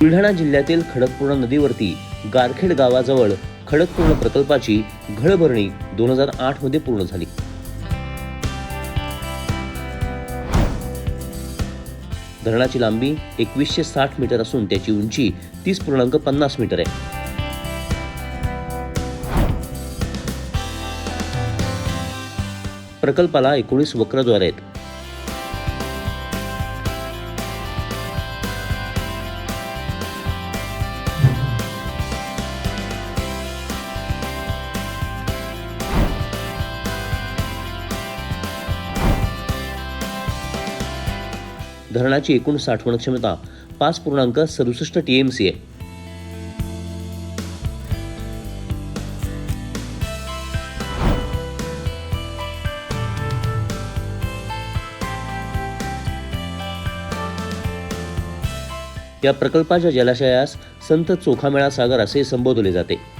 बुलढाणा जिल्ह्यातील खडकपूर्णा नदीवरती गारखेड गावाजवळ खडकपूर्ण प्रकल्पाची घळभरणी दोन हजार आठमध्ये पूर्ण झाली. धरणाची लांबी एकवीसशे साठ मीटर असून त्याची उंची तीस पूर्णांक पन्नास मीटर आहे. प्रकल्पाला एकोणीस वक्रद्वारे आहेत. धरणाची एकूण साठवण क्षमता पाच पूर्णांक सदुसष्ट टीएमसी आहे. या प्रकल्पाच्या जलाशयास संत चोखामेळा सागर असे संबोधले जाते.